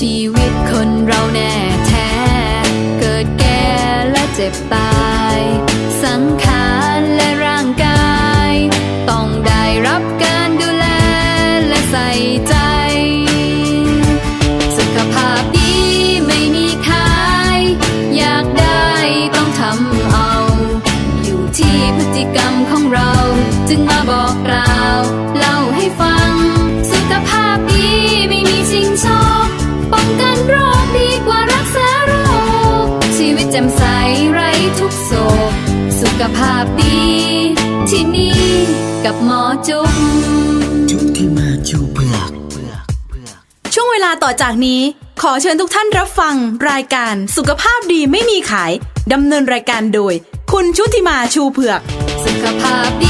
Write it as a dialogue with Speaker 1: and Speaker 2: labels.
Speaker 1: ชีวิตคนเราแน่แท้ เกิดแก่และเจ็บตาย สังขารและร่างกาย ต้องได้รับการดูแลและใส่ใจ สุขภาพดีไม่มีขาย อยากได้ต้องทำเอา อยู่ที่พฤติกรรมของเรา จึงมาบอกเล่า แจ่มใสไร้ทุกโศก สุขภาพดี ที่นี่กับหมอจุ๊บ
Speaker 2: ชุดที่มาชูเผือกเผือกเผือก
Speaker 3: ช่วงเวลาต่อจากนี้ ขอเชิญทุกท่านรับฟัง รายการสุขภาพดีไม่มีขายดำเนินรายการโดย คุณชุติมาชูเผือก
Speaker 1: สุขภาพดี